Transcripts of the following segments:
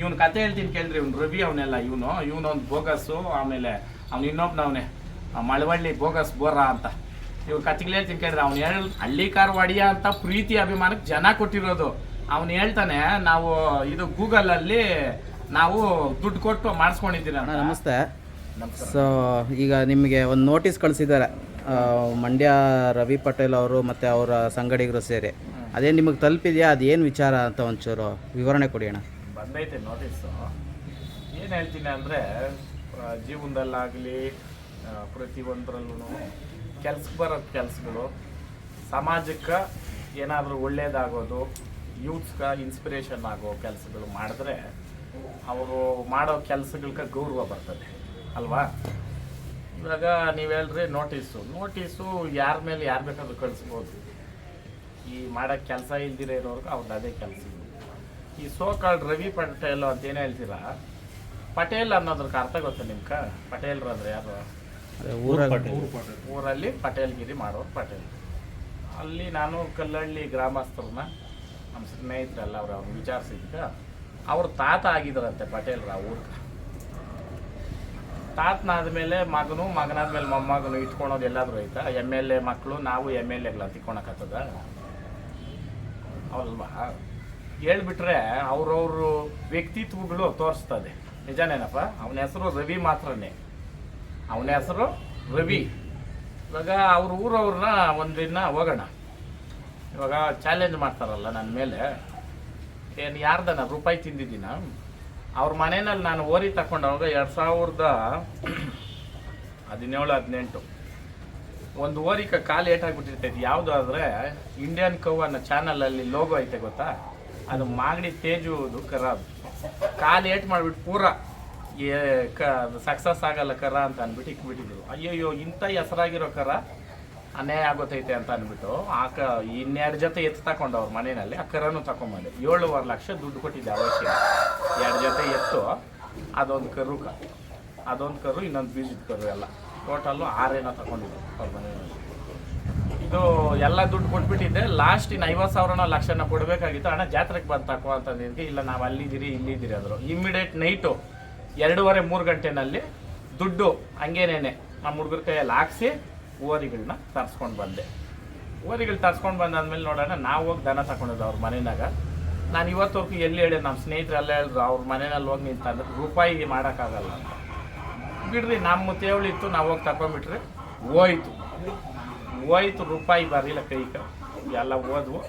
ಇವನ್ ಕತೆ ಹೇಳ್ತೀನಿ ಕೇಳಿದ್ರೆ ಇವ್ನು ರವಿ ಅವನೆಲ್ಲ ಇವನು ಇವನೊಂದು ಬೋಗಸ್ಸು ಆಮೇಲೆ ಅವ್ನು ಇನ್ನೊಬ್ನವನೆ ಮಳವಳ್ಳಿ ಬೋಗಸ್ ಬೋರ ಅಂತ. ಇವ್ರು ಕತೆಗಳು ಹೇಳ್ತೀನಿ ಕೇಳಿದ್ರೆ ಅವ್ನು ಹೇಳ ಹಳ್ಳಿ ಕಾರವಾಡಿಯ ಅಂತ ಪ್ರೀತಿ ಅಭಿಮಾನಕ್ಕೆ ಜನ ಕೊಟ್ಟಿರೋದು. ಅವ್ನು ಹೇಳ್ತಾನೆ ನಾವು ಇದು ಗೂಗಲ್ ಅಲ್ಲಿ ನಾವು ದುಡ್ಡು ಕೊಟ್ಟು ಮಾಡಿಸ್ಕೊಂಡಿದ್ದೀರ ನಮಸ್ತೆ. ಸೊ ಈಗ ನಿಮಗೆ ಒಂದು ನೋಟಿಸ್ ಕಳಿಸಿದ್ದಾರೆ. ಮಂಡ್ಯ ರವಿ ಪಟೇಲ್ ಅವರು ಮತ್ತು ಅವರ ಸಂಗಡಿಗರು ಸೇರಿ. ಅದೇ ನಿಮಗೆ ತಲುಪಿದೆಯಾ? ಅದೇನು ವಿಚಾರ ಅಂತ ಒಂಚೂರು ವಿವರಣೆ ಕೊಡಿ ಅಣ್ಣ. ಬಂದೈತೆ ನೋಟಿಸು ಏನು ಹೇಳ್ತೀನಿ ಅಂದರೆ ಜೀವನದಲ್ಲಾಗಲಿ ಪ್ರತಿಯೊಂದರಲ್ಲೂ ಕೆಲ್ಸಕ್ಕೆ ಬರೋ ಕೆಲಸಗಳು. ಸಮಾಜಕ್ಕೆ ಏನಾದರೂ ಒಳ್ಳೇದಾಗೋದು ಯೂತ್ಸ್ಗೆ ಇನ್ಸ್ಪಿರೇಷನ್ ಆಗೋ ಕೆಲಸಗಳು ಮಾಡಿದ್ರೆ ಅವರು ಮಾಡೋ ಕೆಲಸಗಳ್ಗೆ ಗೌರವ ಬರ್ತದೆ. ಅಲ್ವಾ? ಇವಾಗ ನೀವು ಹೇಳ್ರಿ ನೋಟಿಸು ನೋಟಿಸು ಯಾರ ಮೇಲೆ ಯಾರು ಬೇಕಾದ್ರೂ ಕಳಿಸ್ಬೋದು. ಈ ಮಾಡೋ ಕೆಲಸ ಇಲ್ದಿರ ಇರೋರ್ಗೆ ಅವ್ರದ್ದು ಅದೇ ಕೆಲಸ. ಈ ಸೋಕಾಲ್ಡ್ ರವಿ ಪಟೇಲ್ ಅಂತ ಏನು ಹೇಳ್ತೀರಾ? ಪಟೇಲ್ ಅನ್ನೋದ್ರಕ್ಕೆ ಅರ್ಥ ಗೊತ್ತಾ ನಿಮ್ಕ ಪಟೇಲ್ ಅಂದ್ರೆ ಯಾರು? ಊರಲ್ಲಿ. ಊರಲ್ಲಿ ಪಟೇಲ್ಗಿರಿ ಮಾಡೋರು ಪಟೇಲ್ ಅಲ್ಲಿ ನಾನು ಕಲ್ಲಹಳ್ಳಿ ಗ್ರಾಮಸ್ಥರನ್ನ ನಮ್ಮ ಸ್ನೇಹಿತರೆಲ್ಲ ಅವ್ರು ಅವ್ರು ವಿಚಾರಿಸಿದ್ಕ ಅವ್ರ ತಾತ ಆಗಿದ್ರಂತೆ ಪಟೇಲ್ರ ಊರ್ಗೆ ತಾತನಾದ್ಮೇಲೆ ಮಗನು ಮಗನಾದ್ಮೇಲೆ ಮೊಮ್ಮಗನು ಇಟ್ಕೊಳೋದು ಎಲ್ಲಾದ್ರೂ ಐತಾ ಎಂ ಎಲ್ ಎ ಮಕ್ಕಳು ನಾವು ಎಂ ಎಲ್ ಎಗಳ ತಿಕ್ಕೊಳಕತ್ತದ ಅಲ್ವಾ ಹೇಳ್ಬಿಟ್ರೆ ಅವ್ರವ್ರ ವ್ಯಕ್ತಿತ್ವಗಳು ತೋರಿಸ್ತದೆ. ನಿಜನೇನಪ್ಪ? ಅವನ ಹೆಸರು ರವಿ ಮಾತ್ರನೇ. ಅವನ ಹೆಸರು ರವಿ. ಇವಾಗ ಅವ್ರ ಊರವ್ರನ್ನ ಒಂದಿನ ಹೋಗೋಣ. ಇವಾಗ ಚಾಲೆಂಜ್ ಮಾಡ್ತಾರಲ್ಲ ನನ್ನ ಮೇಲೆ. ಏನು ಯಾರ್ದನ ರೂಪಾಯಿ ತಿಂದಿದ್ದೀನ? ಅವ್ರ ಮನೆಯಲ್ಲಿ ನಾನು ಓರಿ ತಗೊಂಡವಾಗ ಎರಡು ಸಾವಿರದ ಹದಿನೇಳು, ಹದಿನೆಂಟು. ಒಂದು ಓರಿಕ ಕಾಲು ಏಟಾಗ್ಬಿಟ್ಟಿರ್ತೈತಿ. ಯಾವುದು ಆದರೆ ಇಂಡಿಯನ್ ಕವ್ ಅನ್ನೋ ಚಾನಲಲ್ಲಿ ಲೋಗೋ ಐತೆ ಗೊತ್ತಾ? ಅದು ಮಾಗಡಿ ತೇಜುವುದು ಕರ ಅದು ಕಾಲು ಏಟ್ ಮಾಡಿಬಿಟ್ಟು ಪೂರ ಏ, ಕ ಸಕ್ಸಸ್ ಆಗಲ್ಲ ಕರ ಅಂತ ಅಂದ್ಬಿಟ್ಟು ಇಕ್ಬಿಟ್ಟಿದ್ರು. ಅಯ್ಯಯ್ಯೋ, ಇಂಥ ಹೆಸರಾಗಿರೋ ಕರ ಅನ್ಯಾಯ ಆಗೋತೈತೆ ಅಂತ ಅಂದ್ಬಿಟ್ಟು ಆ ಕ ಇನ್ನೆರಡು ಜೊತೆ ಎತ್ತು ತಗೊಂಡು ಅವ್ರ ಮನೆಯಲ್ಲಿ, ಆ ಕರನು ತಗೊಂಬಂದೆ ಏಳುವರೆ ಲಕ್ಷ ದುಡ್ಡು ಕೊಟ್ಟಿದ್ದೆ ಅವಶ್ಯ. ಎರಡು ಜೊತೆ ಎತ್ತು, ಅದೊಂದು ಕರು ಕ, ಅದೊಂದು ಕರು, ಇನ್ನೊಂದು ಬೀಜದ ಕರು ಎಲ್ಲ. ಟೋಟಲ್ಲು ಆರೇನೋ ತಗೊಂಡಿದ್ದೆ ಅವ್ರ ಮನೆಯಲ್ಲಿ. ಇದು ಎಲ್ಲ ದುಡ್ಡು ಕೊಟ್ಬಿಟ್ಟಿದ್ದೆ. ಲಾಸ್ಟ್ ಇನ್ನು ಐವತ್ತು ಸಾವಿರನ ಲಕ್ಷನ ಕೊಡಬೇಕಾಗಿತ್ತು. ಅಣ್ಣ, ಜಾತ್ರೆಗೆ ಬಂದು ತಕೋ ಇಲ್ಲ, ನಾವು ಅಲ್ಲಿದ್ದೀರಿ, ಇಲ್ಲಿದ್ದೀರಿ ಅಂದರು. ಇಮ್ಮಿಡಿಯೇಟ್ ನೈಟು ಎರಡೂವರೆ, ಮೂರು ಗಂಟೆನಲ್ಲಿ ದುಡ್ಡು ಹಂಗೇನೇನೆ ನಮ್ಮ ಹುಡುಗರ ಕೈಯಲ್ಲಿ ಹಾಕ್ಸಿ ಓರಿಗಳನ್ನ ತರ್ಸ್ಕೊಂಡು ಬಂದೆ. ಓರಿಗಳು ತರ್ಸ್ಕೊಂಡು ಬಂದಾದ್ಮೇಲೆ ನೋಡೋಣ ನಾವು ಹೋಗಿ ದನ ತಗೊಂಡಿದ್ದು ಅವ್ರ ಮನೆಯಾಗ ನಾನು ಇವತ್ತವರೆಗೂ ಎಲ್ಲಿ ಹೇಳಿ ನಮ್ಮ ಸ್ನೇಹಿತರೆಲ್ಲ ಹೇಳಿದ್ರು, ಅವ್ರ ಮನೆಯಲ್ಲಿ ಹೋಗಿ ನಿಂತಂದ್ರೆ ರೂಪಾಯಿ ಮಾಡೋಕ್ಕಾಗಲ್ಲ ಅಂತ. ಬಿಡ್ರಿ ನಮ್ಮ ತೇವಳಿತ್ತು, ನಾವು ಹೋಗಿ ತಗೊಂಡ್ಬಿಟ್ರೆ ಹೋಯ್ತು. ಹೋಯ್ತು ರೂಪಾಯಿ ಬರಲಿಲ್ಲ ಕೈಕ ಎಲ್ಲ ಓದ್ವು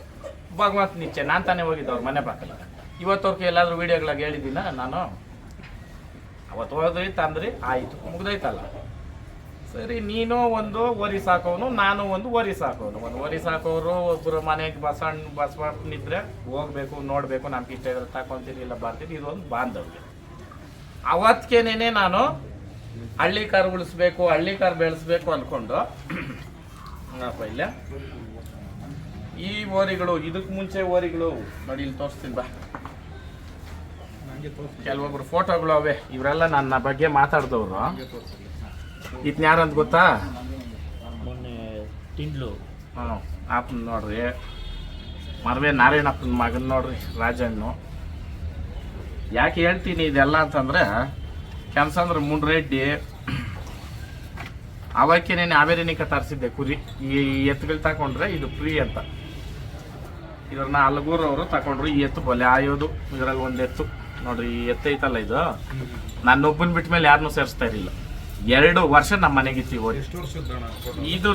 ಭಗವಂತ ನಿಚ್ಚೆ ನಾನು ತಾನೇ ಹೋಗಿದ್ದೆ ಅವ್ರ ಮನೆ ಪಕ್ಕದ ಇವತ್ತವ್ರಿಗೆ ಎಲ್ಲಾದರೂ ವೀಡಿಯೋಗಳಾಗ ಹೇಳಿದ್ದೀನ, ನಾನು ಅವತ್ತು ಹೋದ್ರಿ ತಂದ್ರಿ ಆಯಿತು, ಮುಗ್ದೈತಲ್ಲ. ಸರಿ, ನೀನು ಒಂದು ವರಿ ಸಾಕೋನು, ನಾನು ಒಂದು ಒರಿ ಸಾಕೋನು. ಒಂದು ಒರಿ ಸಾಕೋರು ಒಬ್ಬರು ಮನೆಗೆ ಬಸಣ್ಣ ಬಸವಣ್ಣನಿದ್ರೆ ಹೋಗ್ಬೇಕು, ನೋಡಬೇಕು, ನಮ್ಗೆ ಇಷ್ಟ ಇದ್ರೆ ತಕೊಂತೀನಿ, ಇಲ್ಲ ಬರ್ತೀನಿ, ಇದೊಂದು ಬಾಂಧವ್ಯ. ಅವತ್ತಿಗೇನೆ ನಾನು ಹಳ್ಳಿ ಕಾರ್ ಉಳಿಸ್ಬೇಕು, ಹಳ್ಳಿ ಕಾರ್ ಬೆಳೆಸ್ಬೇಕು ಅಂದ್ಕೊಂಡು ಇಲ್ಲ? ಈ ಓರಿಗಳು ಇದಕ್ಕೆ ಮುಂಚೆ ಓರಿಗಳು ನೋಡಿ ಇಲ್ಲಿ ತೋರಿಸ್ತೀನಿ ಬಾ. ಕೆಲವೊಬ್ರು ಫೋಟೋಗಳು ಅವೆ ಇವರೆಲ್ಲ ನನ್ನ ಬಗ್ಗೆ ಮಾತಾಡ್ದವ್ರು. ಇದನ್ನ ಯಾರಂತ ಗೊತ್ತಾ? ಮೊನ್ನೆ ತಿಂಡ್ಲು ಹ್ಞೂ ಆಪನ್ ನೋಡ್ರಿ. ಮರವೆ ನಾರಾಯಣಪ್ಪನ ಮಗನ ನೋಡ್ರಿ ರಾಜಣ್ಣು. ಯಾಕೆ ಹೇಳ್ತೀನಿ ಇದೆಲ್ಲ ಅಂತಂದ್ರೆ ಅಂದ್ರೆ ಮುಂಡ್ರೆಡ್ಡಿ ಅವಕ್ಕೇನೇನು ಹಾವೇರಿನಿಕ ತರಿಸಿದ್ದೆ ಕುರಿ. ಈ ಎತ್ತುಗಳು ತಗೊಂಡ್ರೆ ಇದು ಫ್ರೀ ಅಂತ. ಇದ್ರನ್ನ ಅಲ್ಗೂರವರು ತಗೊಂಡ್ರು ಈ ಎತ್ತು ಬಲೆ ಆಯೋದು. ಇದ್ರಾಗ ಒಂದು ಎತ್ತು. ನೋಡ್ರಿ ಈ ಎತ್ತು ಐತಲ್ಲ ಇದು? ನಾನು ಒಬ್ಬನ ಬಿಟ್ಟ ಮೇಲೆ ಯಾರನ್ನೂ ಸೇರಿಸ್ತಾ ಇರಲಿಲ್ಲ. ಎರಡು ವರ್ಷ ನಮ್ಮ ಮನೆಗೆ ಹೋಗಿ ಇದು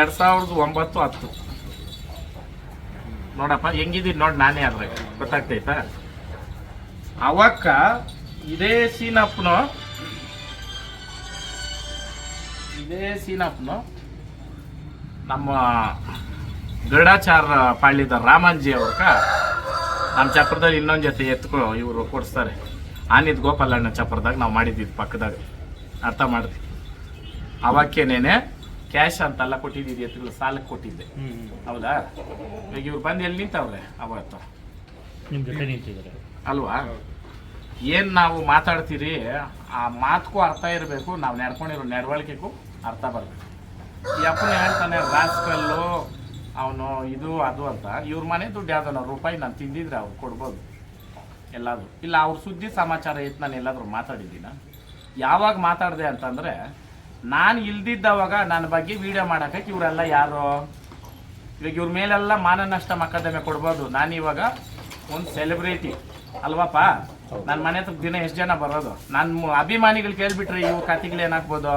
ಎರಡು ಸಾವಿರದ ಒಂಬತ್ತು ಹತ್ತು. ನೋಡಪ್ಪ ಹೆಂಗಿದ್ದೀನಿ ನೋಡಿ ನಾನೇ ಅದ್ರಾಗ. ಗೊತ್ತಾಗ್ತೈತಾ? ಅವಕ್ಕ ಇದೇ ಸೀನಪ್ಪನು ಇದೇ ಸೀನಪ್ಪನು ನಮ್ಮ ಗರುಡಾಚಾರ ಪಾಳ್ಯದ ರಾಮಂಜಿ ಅವ್ರಕ ನಮ್ಮ ಚಪ್ರದಲ್ಲಿ ಇನ್ನೊಂದು ಜೊತೆ ಎತ್ಕೊ ಇವರು ಕೊಡಿಸ್ತಾರೆ. ಆನಿದ್ ಗೋಪಾಲಣ್ಣ ಚಪ್ರದಾಗ ನಾವು ಮಾಡಿದ್ದಿದ್ದು ಪಕ್ಕದಾಗ. ಅರ್ಥ ಮಾಡಿದ್ವಿ ಅವಕ್ಕೇನೇನೆ ಕ್ಯಾಶ್ ಅಂತೆಲ್ಲ ಕೊಟ್ಟಿದ್ದೀವಿ ಎತ್ತುಗಳು ಸಾಲಕ್ಕೆ ಕೊಟ್ಟಿದ್ದೆ. ಹೌದಾ? ಈಗ ಇವ್ರು ಬಂದು ಎಲ್ಲಿ ನಿಂತವ್ರೆ? ಅವತ್ತು. ನಿಮ್ಮ ಜೊತೆ ನಿಂತಿದ್ದಾರೆ. ಅಲ್ವಾ? ಏನು ನಾವು ಮಾತಾಡ್ತೀರಿ? ಆ ಮಾತುಗೂ ಅರ್ಥ ಇರಬೇಕು ನಾವು ನಡ್ಕೊಂಡಿರೋ ನಡವಳಿಕೆಗೂ. ಅರ್ಥ ಬರಬೇಕು ಈ ಅಪ್ಪನ ಹೇಳ್ತಾನೆ ರಾಸ್ಕಲ್ಲು ಅವನು ಇದು ಅದು ಅಂತ. ಇವ್ರ ಮನೆ ದುಡ್ಡು ಯಾವ್ದನ ರೂಪಾಯಿ ನಾನು ತಿಂದಿದ್ರೆ ಅವ್ರು ಕೊಡ್ಬೋದು ಎಲ್ಲಾದರೂ. ಇಲ್ಲ ಅವ್ರ ಸುದ್ದಿ ಸಮಾಚಾರ ಇತ್ತು ನಾನು ಎಲ್ಲಾದರೂ ಮಾತಾಡಿದ್ದೀನ? ಯಾವಾಗ ಮಾತಾಡಿದೆ ಅಂತಂದರೆ ನಾನು ಇಲ್ದಿದ್ದವಾಗ ನನ್ನ ಬಗ್ಗೆ ವಿಡಿಯೋ ಮಾಡೋಕ್ಕೆ ಇವರೆಲ್ಲ ಯಾರು? ಇವಾಗ ಇವ್ರ ಮೇಲೆಲ್ಲ ಮಾನನಷ್ಟ ಮೊಕದ್ದಮೆ ಕೊಡ್ಬೋದು. ನಾನು ಇವಾಗ ಒಂದು ಸೆಲೆಬ್ರಿಟಿ ಅಲ್ವಾಪ ನನ್ನ ಮನೆ ಹತ್ರ ದಿನ ಎಷ್ಟು ಜನ ಬರೋದು? ನನ್ನ ಅಭಿಮಾನಿಗಳು ಕೇಳಿಬಿಟ್ರೆ ಇವು ಕತೆಗಳು ಏನಾಗ್ಬೋದು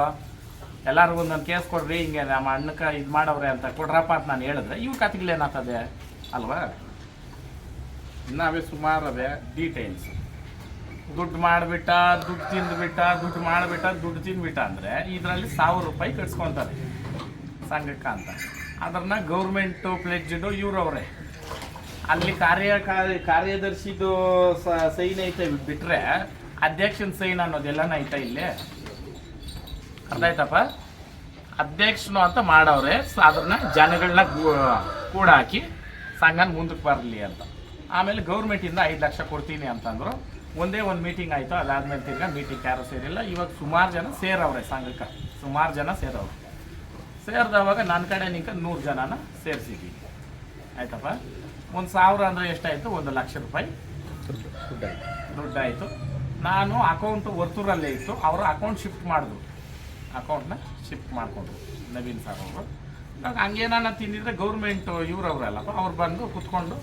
ಎಲ್ಲರಿಗೂ ಒಂದೊಂದು ಕೇಸ್ ಕೊಡ್ರಿ, ಹಿಂಗೆ ನಮ್ಮ ಅಣ್ಣಕ್ಕೆ ಇದು ಮಾಡವ್ರೆ ಅಂತ ಕೊಡ್ರಪ್ಪ ಅಂತ ನಾನು ಹೇಳಿದ್ರೆ ಇವು ಕತೆಗಳು ಏನಾಗ್ತದೆ ಅಲ್ವಾ? ನಾವೇ ಸುಮಾರು ಅದೇ ಡೀಟೇಲ್ಸ್ ದುಡ್ಡು ಮಾಡಿಬಿಟ್ಟ, ದುಡ್ಡು ತಿಂದ್ಬಿಟ್ಟ, ದುಡ್ಡು ಮಾಡಿಬಿಟ್ಟ, ದುಡ್ಡು ತಿಂದ್ಬಿಟ್ಟ ಅಂದರೆ ಇದರಲ್ಲಿ ಸಾವಿರ ರೂಪಾಯಿ ಕಟ್ಸ್ಕೊತಾರೆ ಸಂಘಕ್ಕೆ ಅಂತ. ಅದನ್ನ ಗೌರ್ಮೆಂಟು ಪ್ಲೆಜ್ಡು ಇವ್ರವ್ರೆ. ಅಲ್ಲಿ ಕಾರ್ಯ ಕಾರ್ಯ- ಕಾರ್ಯದರ್ಶಿದು ಸೈನ್ ಐತೆ ಬಿಟ್ಟರೆ ಅಧ್ಯಕ್ಷನ ಸೈನ್ ಅನ್ನೋದೆಲ್ಲ ಐತೆ ಇಲ್ಲಿ. ಅರ್ಥ ಆಯ್ತಪ್ಪ ಅಧ್ಯಕ್ಷನು ಅಂತ ಮಾಡವ್ರೆ. ಸೊ ಅದನ್ನ ಜನಗಳನ್ನ ಕೂಡ ಹಾಕಿ ಸಂಘನ ಮುಂದಕ್ಕೆ ಬರಲಿ ಅಂತ. ಆಮೇಲೆ ಗೌರ್ಮೆಂಟಿಂದ ಐದು ಲಕ್ಷ ಕೊಡ್ತೀನಿ ಅಂತಂದ್ರು. ಒಂದೇ ಒಂದು ಮೀಟಿಂಗ್ ಆಯಿತು. ಅದಾದ್ಮೇಲೆ ತಿರ್ಗಾ ಮೀಟಿಂಗ್ ಯಾರು ಸೇರಿಲ್ಲ. ಇವಾಗ ಸುಮಾರು ಜನ ಸೇರವ್ರೆ ಸಂಘಕ್ಕೆ. ಸುಮಾರು ಜನ ಸೇರವ್ರೆ. ಸೇರಿದವಾಗ ನನ್ನ ಕಡೆ ನಿಂಕ ನೂರು ಜನನ ಸೇರಿಸಿದ್ದೀವಿ ಆಯ್ತಪ್ಪ? ಒಂದು ಸಾವಿರ ಅಂದರೆ ಎಷ್ಟಾಯಿತು? ಒಂದು ಲಕ್ಷ ರೂಪಾಯಿ. ದುಡ್ಡಾಯಿತು. ನಾನು ಅಕೌಂಟು ವರ್ತೂರಲ್ಲೇ ಇತ್ತು. ಅವರು ಅಕೌಂಟ್ ಶಿಫ್ಟ್ ಮಾಡಿದ್ರು. ಅಕೌಂಟ್ನ ಶಿಫ್ಟ್ ಮಾಡಿಕೊಂಡ್ರು, ನವೀನ್ ಸರ್ ಅವರು. ಇವಾಗ ಹಂಗೇನಾನ ತಿಂದಿದ್ರೆ ಗೌರ್ಮೆಂಟು ಇವ್ರವ್ರಲ್ಲಪ್ಪ ಅವ್ರು ಬಂದು ಕುತ್ಕೊಂಡು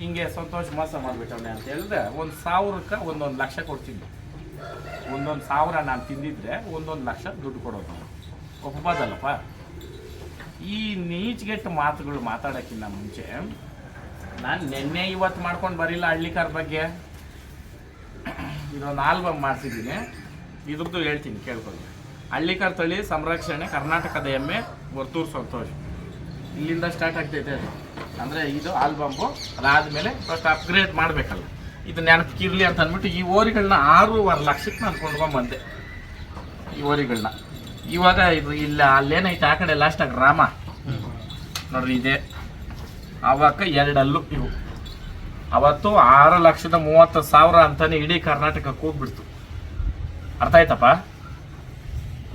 ಹಿಂಗೆ ಸಂತೋಷ ಮೋಸ ಮಾಡಿಬಿಟ್ಟವನೆ ಅಂತ ಹೇಳಿದ್ರೆ ಒಂದು ಸಾವಿರಕ್ಕೆ ಒಂದೊಂದು ಲಕ್ಷ ಕೊಡ್ತೀನಿ ಒಂದೊಂದು ಸಾವಿರ ನಾನು ತಿಂದಿದ್ರೆ ಒಂದೊಂದು ಲಕ್ಷ ದುಡ್ಡು ಕೊಡೋದು ಒಪ್ಪಬೋದಲ್ಲಪ್ಪ ಈ ನೀಚ್ಗೆಟ್ಟ ಮಾತುಗಳು ಮಾತಾಡೋಕ್ಕಿಂತ ಮುಂಚೆ ನಾನು ನಿನ್ನೆ ಇವತ್ತು ಮಾಡ್ಕೊಂಡು ಬರಿಲ್ಲ ಹಳ್ಳಿಕಾರ ಬಗ್ಗೆ. ಇದೊಂದು ಆಲ್ಬಮ್ ಮಾಡ್ತಿದ್ದೀನಿ ಇದ್ರದ್ದು ಹೇಳ್ತೀನಿ, ಕೇಳ್ಕೊಳ್ಳಿ. ಹಳ್ಳಿಕಾರ್ ತಳಿ ಸಂರಕ್ಷಣೆ ಕರ್ನಾಟಕದ ಎಮ್ಮೆ ವರ್ತೂರು ಸಂತೋಷ್. ಇಲ್ಲಿಂದ ಸ್ಟಾರ್ಟ್ ಆಗ್ತೈತೆ ಅದು. ಅಂದರೆ ಇದು ಆಲ್ಬಮ್ಮು ಅದಾದಮೇಲೆ ಫಸ್ಟ್ ಅಪ್ಗ್ರೇಡ್ ಮಾಡಬೇಕಲ್ಲ. ಇದು ನೆನಪಿರ್ಲಿ ಅಂತ ಅಂದ್ಬಿಟ್ಟು ಈ ಓರಿಗಳನ್ನ ಆರೂವರೆ ಲಕ್ಷಕ್ಕೆ ನಾನು ಕೊಂಡ್ಕೊಂಬಂದೆ ಈ ಓರಿಗಳನ್ನ ಇವಾಗ ಇದು ಇಲ್ಲ, ಅಲ್ಲೇನೈತೆ ಆ ಕಡೆ ಲಾಸ್ಟಾಗಿ ರಾಮ. ನೋಡ್ರಿ ಇದೆ. ಅವಕ್ಕ ಎರಡಲ್ಲು ಇವು. ಅವತ್ತು ಆರು ಲಕ್ಷದ ಮೂವತ್ತು ಸಾವಿರ ಅಂತಾನೆ ಇಡೀ ಕರ್ನಾಟಕಕ್ಕೆ ಹೋಗ್ಬಿಡ್ತು. ಅರ್ಥ ಆಯ್ತಪ್ಪ?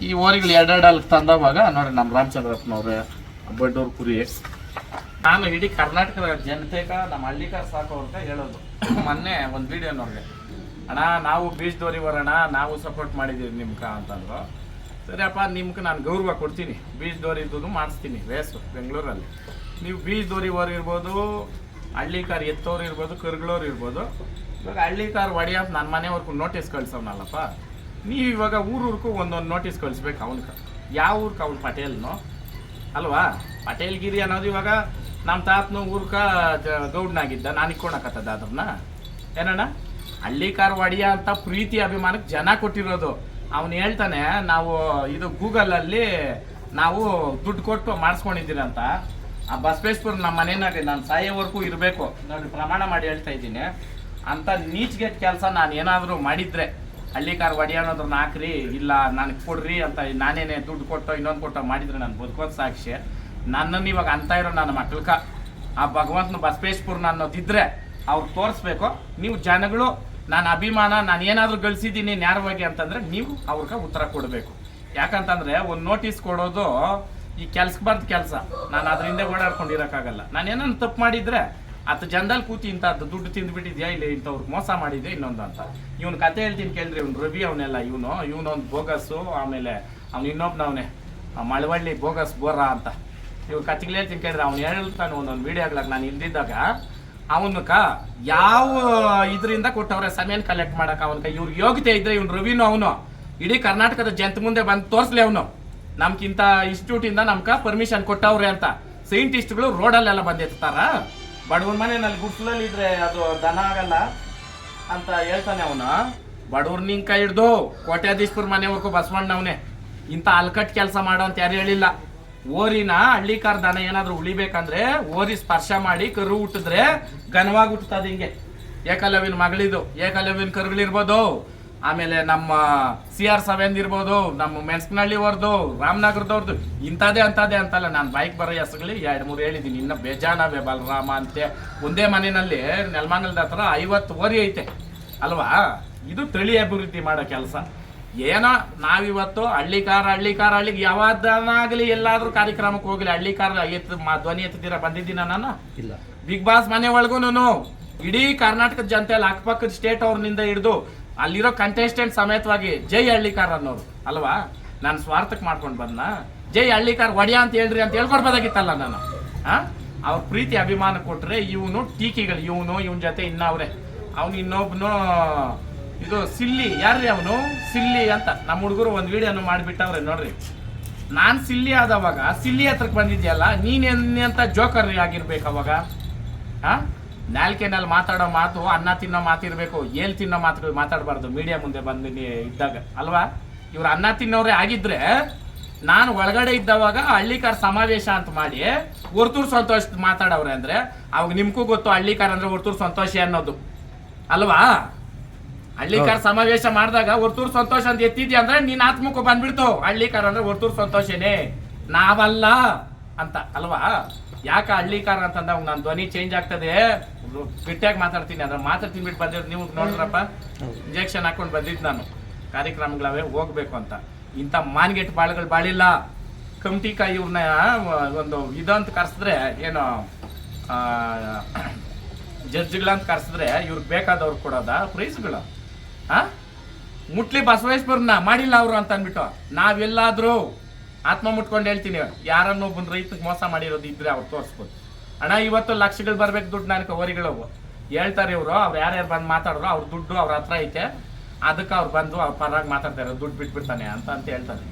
ಈ ಓರಿಗಳು ಎರಡೆರಡಲ್ಲಿ ತಂದವಾಗ, ನೋಡಿ ನಮ್ಮ ರಾಮಚಂದ್ರಪ್ಪನವ್ರೆ ಬಡ್ಡೂರು ಕುರಿ. ನಾನು ಇಡೀ ಕರ್ನಾಟಕದ ಜನತೆಗ, ನಮ್ಮ ಹಳ್ಳಿಕಾರ ಸಾಕು ಅಂತ ಹೇಳೋದು. ಮೊನ್ನೆ ಒಂದು ವಿಡಿಯೋ ನೋಡಿದೆ. ಅಣ್ಣ, ನಾವು ಬೀಚ್ದವ್ರಿ ಬರೋಣ, ನಾವು ಸಪೋರ್ಟ್ ಮಾಡಿದ್ದೀವಿ ನಿಮ್ಗೆ ಅಂತಂದ್ರು. ಸರಿಯಪ್ಪ ನಿಮ್ಗೆ ನಾನು ಗೌರವ ಕೊಡ್ತೀನಿ. ಬೀಚ್ದವ್ರಿದ್ದು ಮಾಡಿಸ್ತೀನಿ, ರೇಸು, ಬೆಂಗಳೂರಲ್ಲಿ. ನೀವು ಬೀಚ್ದವ್ರಿವರ್ ಇರ್ಬೋದು ಹಳ್ಳಿಕಾರ್ ಎತ್ತೋರು ಇರ್ಬೋದು ಕರ್ಗಳೋರು ಇರ್ಬೋದು ಇವಾಗ ಹಳ್ಳಿಕಾರ್ ಒಡೆಯಪ್ಪ ನನ್ನ ಮನೆವರೆಗೂ ನೋಟಿಸ್ ಕಳ್ಸವ್ನಲ್ಲಪ್ಪ. ನೀವು ಇವಾಗ ಊರೂರ್ಗೂ ಒಂದೊಂದು ನೋಟಿಸ್ ಕಳಿಸ್ಬೇಕು ಅವನ್ಕ ಯಾವ ಊರ್ಕ ಅವ್ನು ಪಟೇಲ್ನು? ಅಲ್ವಾ? ಪಟೇಲ್ಗಿರಿ ಅನ್ನೋದು ಇವಾಗ ನಮ್ಮ ತಾತನು ಊರ್ಕ ಗೌಡ್ನಾಗಿದ್ದ, ನಾನು ಇಕ್ಕೊಳಕತ್ತದ ಅದನ್ನ ಏನಣ್ಣ? ಹಳ್ಳಿ ಕಾರವಾಡಿಯ ಅಂತ ಪ್ರೀತಿ ಅಭಿಮಾನಕ್ಕೆ ಜನ ಕೊಟ್ಟಿರೋದು. ಅವನು ಹೇಳ್ತಾನೆ, ನಾವು ಇದು ಗೂಗಲಲ್ಲಿ ನಾವು ದುಡ್ಡು ಕೊಟ್ಟು ಮಾಡಿಸ್ಕೊಂಡಿದ್ದೀರಂತ. ಆ ಬಸವೇಶ್ವರ ನಮ್ಮ ಮನೆಯಾಗ ನಾನು ಸಾಯೋವರೆಗೂ ಇರಬೇಕು. ನೋಡಿ ಪ್ರಮಾಣ ಮಾಡಿ ಹೇಳ್ತಾ ಇದ್ದೀನಿ. ಅಂತ ನೀಚ್ಗೆಟ್ ಕೆಲಸ ನಾನು ಏನಾದರೂ ಮಾಡಿದ್ರೆ ಹಳ್ಳಿಕಾರ್ ಒಡಿ ಅನ್ನೋದ್ರ ಹಾಕ್ರಿ, ಇಲ್ಲ ನನಗೆ ಕೊಡ್ರಿ ಅಂತ ನಾನೇನೆ ದುಡ್ಡು ಕೊಟ್ಟೋ ಇನ್ನೊಂದು ಕೊಟ್ಟೋ ಮಾಡಿದ್ರೆ ನಾನು ಬದುಕೋದು ಸಾಕ್ಷಿ. ನನ್ನನ್ನು ಇವಾಗ ಅಂತ ಇರೋ ನನ್ನ ಮಕ್ಳಕ ಆ ಭಗವಂತನ ಬಸವೇಶ್ಪುರ್ನ ಅನ್ನೋದಿದ್ರೆ ಅವ್ರು ತೋರಿಸ್ಬೇಕು. ನೀವು ಜನಗಳು, ನಾನು ಅಭಿಮಾನ, ನಾನು ಏನಾದರೂ ಗಳಿಸಿದ್ದೀನಿ ನ್ಯಾರವಾಗಿ ಅಂತಂದ್ರೆ ನೀವು ಅವ್ರಿಗೆ ಉತ್ತರ ಕೊಡಬೇಕು. ಯಾಕಂತಂದ್ರೆ ಒಂದು ನೋಟಿಸ್ ಕೊಡೋದು ಈ ಕೆಲ್ಸಕ್ಕೆ ಬರ್ತ ಕೆಲಸ. ನಾನು ಅದರಿಂದ ಓಡಾಡ್ಕೊಂಡಿರೋಕ್ಕಾಗಲ್ಲ. ನಾನು ಏನನ್ನು ತಪ್ಪು ಮಾಡಿದ್ರೆ ಹತ್ತು ಜನದಲ್ಲಿ ಕೂತಿ ಇಂಥ ದುಡ್ಡು ತಿಂದ್ಬಿಟ್ಟಿದ್ಯಾ ಇಲ್ಲ ಇಂಥವ್ರಿಗೆ ಮೋಸ ಮಾಡಿದ್ಯಾ ಇನ್ನೊಂದು ಅಂತ. ಇವ್ನ ಕತೆ ಹೇಳ್ತೀನಿ ಕೇಳ್ರಿ, ಇವ್ನು ರವಿ ಅವನೆಲ್ಲ, ಇವನು ಇವನೊಂದು ಬೋಗಸ್ಸು, ಆಮೇಲೆ ಅವ್ನು ಇನ್ನೊಬ್ನವನೇ ಮಳವಳ್ಳಿ ಬೋಗಸ್ ಬೋರ ಅಂತ. ಇವ್ ಕತೆಗಳು ಹೇಳ್ತೀನಿ ಕೇಳಿದ್ರೆ ಅವ್ನು ಹೇಳ್ತಾನೆ ಒಂದೊಂದು ವಿಡಿಯೋಗಳಾಗ ನಾನು ಇಲ್ದಿದ್ದಾಗ, ಅವನಕ ಯಾವ ಇದರಿಂದ ಕೊಟ್ಟವ್ರೆ ಸಮಯನ ಕಲೆಕ್ಟ್ ಮಾಡೋಕೆ ಅವನಕ? ಇವ್ರ ಯೋಗ್ಯತೆ ಇದ್ರೆ ಇವ್ನು ರವಿನು ಅವನು. ಇಡೀ ಕರ್ನಾಟಕದ ಜನತೆ ಮುಂದೆ ಬಂದು ತೋರಿಸ್ಲಿ ಅವನು. ನಮ್ಗಿಂತ ಇನ್ಸ್ಟಿಟ್ಯೂಟ್ ಇಂದ ನಮ್ಕ ಪರ್ಮಿಷನ್ ಕೊಟ್ಟವ್ರೆ ಅಂತ. ಸೈಂಟಿಸ್ಟ್ಗಳು ರೋಡಲ್ಲೆಲ್ಲ ಬಂದಿರ್ತಾರ. ಬಡವ್ರ ಮನೆಯಲ್ಲಿ ಗುಡ್ಸಲಲ್ಲಿ ಇದ್ರೆ ಅದು ದನ ಆಗಲ್ಲ ಅಂತ ಹೇಳ್ತಾನೆ ಅವನು. ಬಡವ್ರ ಕೈ ಹಿಡ್ದು ಕೋಟ್ಯಾಧೀಶ್ವರ ಮನೆವರೆಗೂ ಬಸವಣ್ಣವನೇ. ಇಂಥ ಅಲ್ಕಟ್ ಕೆಲಸ ಮಾಡೋ ಅಂತ ಯಾರು ಹೇಳಿಲ್ಲ. ಓರಿನ ಹಳ್ಳಿಕಾರ ದನ ಏನಾದರೂ ಉಳಿಬೇಕಂದ್ರೆ ಓರಿ ಸ್ಪರ್ಶ ಮಾಡಿ ಕರು ಹುಟ್ಟಿದ್ರೆ ಘನವಾಗಿ ಹುಟ್ಟುತ್ತದೆ ಹಿಂಗೆ. ಏಕಲವಿನ ಮಗಳಿದು, ಏಕಲವ್ಯನ ಕರುಗಳಿರ್ಬೋದು. ಆಮೇಲೆ ನಮ್ಮ ಸಿ ಆರ್ ಸೆವೆನ್ ಇರ್ಬೋದು ನಮ್ಮ ಮೆಣಸ್ನಹಳ್ಳಿವರ್ದು ರಾಮನಗರದವ್ರದ್ದು ಇಂಥದ್ದೇ ಅಂತದೇ ಅಂತಲ್ಲ. ನಾನು ಬೈಕ್ ಬರೋ ಹೆಸರುಗಳು ಎರಡು ಮೂರು ಹೇಳಿದ್ದೀನಿ. ಇನ್ನು ಬೇಜಾನವೇ ಬಲರಾಮ ಅಂತೆ. ಒಂದೇ ಮನೆಯಲ್ಲಿ ನೆಲಮಂಗಲದ ಹತ್ರ ಐವತ್ತು ಓರಿ ಐತೆ. ಅಲ್ವಾ? ಇದು ತಳಿ ಅಭಿವೃದ್ಧಿ ಮಾಡೋ ಕೆಲಸ. ಏನೋ ನಾವಿವತ್ತು ಹಳ್ಳಿಕಾರ ಹಳ್ಳಿಕಾರ ಹಳ್ಳಿಗೆ ಯಾವ್ದನ್ನಾಗಲಿ ಎಲ್ಲಾದರೂ ಕಾರ್ಯಕ್ರಮಕ್ಕೆ ಹೋಗಲಿ. ಹಳ್ಳಿಕಾರ ಎತ್ತು ಮಾ ಧ್ವನಿ ಎತ್ತಿದ್ದೀರಾ? ಬಂದಿದ್ದೀನ ನಾನು? ಇಲ್ಲ. ಬಿಗ್ ಬಾಸ್ ಮನೆ ಒಳಗೂನು ಇಡೀ ಕರ್ನಾಟಕದ ಜನತೆ ಅಲ್ಲಿ ಅಕ್ಕಪಕ್ಕದ ಸ್ಟೇಟ್ ಅವ್ರನಿಂದ ಹಿಡಿದು ಅಲ್ಲಿರೋ ಕಂಟೆಸ್ಟೆಂಟ್ ಸಮೇತವಾಗಿ ಜೈ ಹಳ್ಳಿಕಾರ್ ಅನ್ನೋರು ಅಲ್ವಾ? ನಾನು ಸ್ವಾರ್ಥಕ್ಕೆ ಮಾಡ್ಕೊಂಡು ಬಂದ ಜೈ ಹಳ್ಳಿಕಾರ್ ಒಡೆಯ ಅಂತ ಹೇಳ್ರಿ ಅಂತ ಹೇಳ್ಕೊಡ್ಬೋದಾಗಿತ್ತಲ್ಲ ನಾನು. ಹಾಂ ಅವ್ರ ಪ್ರೀತಿ ಅಭಿಮಾನ ಕೊಟ್ಟರೆ ಇವನು ಟೀಕಿಗಳು, ಇವನು, ಇವನ ಜೊತೆ ಇನ್ನವ್ರೆ. ಅವನು ಇನ್ನೊಬ್ನು, ಇದು ಸಿಲ್ಲಿ, ಯಾರ್ರಿ ಅವನು? ಸಿಲ್ಲಿ ಅಂತ. ನಮ್ಮ ಹುಡುಗರು ಒಂದು ವಿಡಿಯೋನು ಮಾಡಿಬಿಟ್ಟವ್ರೆ ನೋಡ್ರಿ. ನಾನು ಸಿಲ್ಲಿ ಆದವಾಗ, ಸಿಲ್ಲಿ ಹತ್ರಕ್ಕೆ ಬಂದಿದ್ಯಲ್ಲ, ನೀನ್ ಅಂತ ಜೋಕರ್ ಆಗಿರ್ಬೇಕು ಅವಾಗ? ಹಾ ನಾಲ್ಕೆನಲ್ಲಿ ಮಾತಾಡೋ ಮಾತು ಅನ್ನ ತಿನ್ನೋ ಮಾತಿರಬೇಕು ಏಲ್ ತಿನ್ನೋ ಮಾತು ಮಾತಾಡಬಾರ್ದು ಮೀಡಿಯಾ ಮುಂದೆ ಬಂದು ಇದ್ದಾಗ ಅಲ್ವಾ? ಇವ್ರು ಅನ್ನ ತಿನ್ನೋರೇ ಆಗಿದ್ರೆ ನಾನು ಒಳಗಡೆ ಇದ್ದವಾಗ ಹಳ್ಳಿಕಾರ ಸಮಾವೇಶ ಅಂತ ಮಾಡಿ ಹೊರ್ತೂರು ಸಂತೋಷ ಮಾತಾಡೋರೆ ಅಂದ್ರೆ ಅವಾಗ ನಿಮ್ಗೂ ಗೊತ್ತು ಹಳ್ಳಿಕಾರ ಅಂದ್ರೆ ಹೊರ್ತೂರು ಸಂತೋಷ ಅನ್ನೋದು. ಅಲ್ವಾ? ಹಳ್ಳಿಕಾರ ಸಮಾವೇಶ ಮಾಡಿದಾಗ ಹೊರ್ತೂರು ಸಂತೋಷ ಅಂತ ಎತ್ತಿದ್ಯಾ ಅಂದ್ರೆ ನೀನ್ ಆತ್ಮಕ್ಕೂ ಬಂದ್ಬಿಡ್ತು. ಹಳ್ಳಿಕಾರ ಅಂದ್ರೆ ಹೊರ್ತೂರು ಸಂತೋಷನೇ. ನಾವಲ್ಲ. ಅಂತ. ಅಲ್ವಾ? ಯಾಕ ಹಳ್ಳಿಕಾರ ಅಂತಂದಾಗ ನನ್ನ ಧ್ವನಿ ಚೇಂಜ್ ಆಗ್ತದೆ. ಗಟ್ಟಿಯಾಗಿ ಮಾತಾಡ್ತೀನಿ ಅದ್ರ ಮಾತ್ರ ತಿನ್ಬಿಟ್ಟು ಬಂದಿರೋದು ನೀವು ನೋಡ್ರಪ್ಪ. ಇಂಜೆಕ್ಷನ್ ಹಾಕೊಂಡು ಬಂದಿದ್ದು ನಾನು. ಕಾರ್ಯಕ್ರಮಗಳವೇ ಹೋಗ್ಬೇಕು ಅಂತ. ಇಂಥ ಮಾನ್ಗೆಟ್ ಬಾಳುಗಳು ಬಾಳಿಲ್ಲ. ಕಮಿಟಿಕಾಯಿ ಇವ್ರನ್ನ ಒಂದು ಇದಂತ ಕರೆಸಿದ್ರೆ ಏನು ಜಡ್ಜ್ಗಳಂತ ಕರೆಸಿದ್ರೆ ಇವ್ರಿಗೆ ಬೇಕಾದವ್ರು ಕೊಡೋದ ಪ್ರೈಸ್ಗಳು. ಹಾಂ ಮುಟ್ಲಿ ಬಸವೇಶ್ವರನ್ನ ಮಾಡಿಲ್ಲ ಅವರು ಅಂತ ಅಂದ್ಬಿಟ್ಟು. ನಾವೆಲ್ಲಾದ್ರೂ ಆತ್ಮ ಮುಟ್ಕೊಂಡು ಹೇಳ್ತೀನಿ. ಯಾರನ್ನೋ ಒಬ್ಬನ ರೈತಕ್ಕೆ ಮೋಸ ಮಾಡಿರೋದು ಇದ್ರೆ ಅವ್ರು ತೋರಿಸ್ಬೋದು. ಅಣ್ಣ, ಇವತ್ತು ಲಕ್ಷಗಳು ಬರ್ಬೇಕು ದುಡ್ಡು ನನಗೆ ವರಿಗಳು ಹೇಳ್ತಾರೆ ಇವರು, ಅವ್ರು ಯಾರ್ಯಾರು ಬಂದು ಮಾತಾಡಿದ್ರು ಅವ್ರ ದುಡ್ಡು ಅವ್ರ ಹತ್ರ ಐತೆ. ಅದಕ್ಕೆ ಅವ್ರು ಬಂದು ಅವ್ರ ಪರವಾಗಿ ಮಾತಾಡ್ತಾರೆ ದುಡ್ಡು ಬಿಟ್ಬಿಡ್ತಾನೆ ಅಂತ ಅಂತ ಹೇಳ್ತಾರೆ.